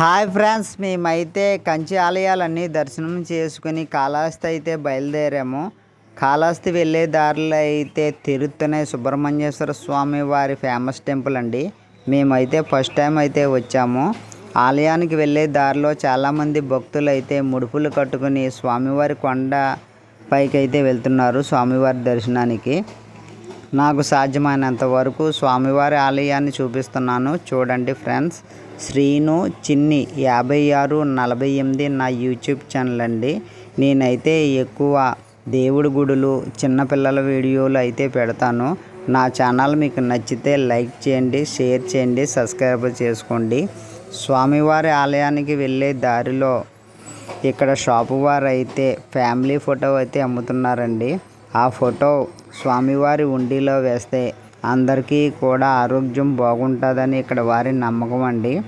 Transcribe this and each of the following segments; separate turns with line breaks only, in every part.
Hi friends మేమైతే కంచి ఆలయాలన్నీ దర్శనం చేసుకుని కాళహస్తి అయితే బయలుదేరాము. కాళహస్తి వెళ్ళే దారిలో అయితే తిరుత్తనే సుబ్రహ్మణ్యేశ్వర స్వామి వారి ఫేమస్ టెంపుల్ అండి. మేమైతే ఫస్ట్ టైం అయితే వచ్చాము. ఆలయానికి వెళ్ళే దారిలో చాలామంది భక్తులు అయితే ముడుపులు కట్టుకుని స్వామివారి కొండ పైకి అయితే వెళ్తున్నారు స్వామివారి దర్శనానికి. నాకు సాధ్యమైనంత వరకు స్వామివారి ఆలయాన్ని చూపిస్తున్నాను. చూడండి ఫ్రెండ్స్ శ్రీను చిన్ని యాభై ఆరు నలభై ఎనిమిది నా యూట్యూబ్ ఛానల్ అండి. నేనైతే ఎక్కువ దేవుడి గుడులు చిన్నపిల్లల వీడియోలు అయితే పెడతాను. నా ఛానల్ మీకు నచ్చితే లైక్ చేయండి షేర్ చేయండి సబ్స్క్రైబ్ చేసుకోండి. స్వామివారి ఆలయానికి వెళ్ళే దారిలో ఇక్కడ షాపు వారు అయితే ఫ్యామిలీ ఫోటో అయితే అమ్ముతున్నారండి. ఆ ఫోటో స్వామివారి ఉండిలో వేస్తే అందరికీ కూడా ఆరోగ్యం బాగుంటుందని ఇక్కడ వారి నమ్మకం అండి.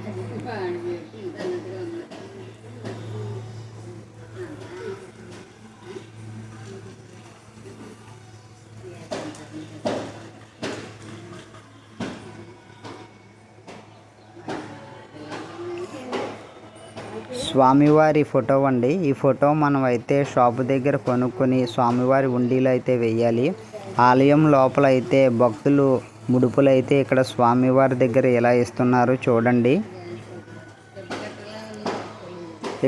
స్వామివారి ఫోటో అండి. ఈ ఫోటో మనం అయితే షాపు దగ్గర కొనుక్కొని స్వామివారి ఉండీలు అయితే వేయాలి ఆలయం లోపల అయితే భక్తులు ముడుపులు అయితే ఇక్కడ స్వామివారి దగ్గర ఎలా ఇస్తున్నారు చూడండి.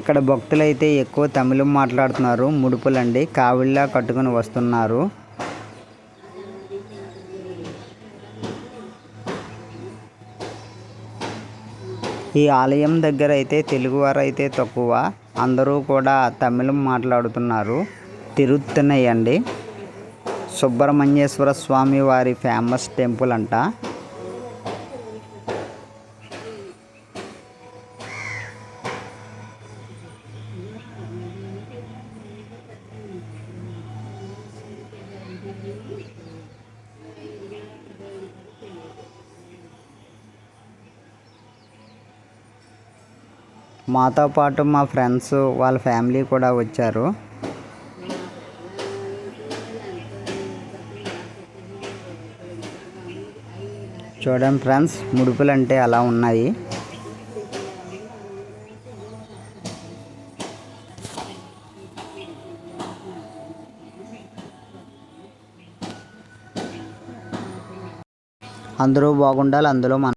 ఇక్కడ భక్తులైతే ఎక్కువ తమిళం మాట్లాడుతున్నారు ముడుపులండి. కావిళ్ళ కట్టుకుని వస్తున్నారు. ఈ ఆలయం దగ్గర అయితే తెలుగువారు అయితే తక్కువ. అందరూ కూడా తమిళం మాట్లాడుతున్నారు. తిరుగుతున్నాయండి సుబ్రహ్మణ్యేశ్వర స్వామి వారి ఫేమస్ టెంపుల్ అంట. మాతో పాటు మా ఫ్రెండ్స్ వాళ్ళ ఫ్యామిలీ కూడా వచ్చారు. చూడండి ఫ్రెండ్స్ ముడుపులు అంటే అలా ఉన్నాయి. అందరూ బాగుండాలి అందులో మన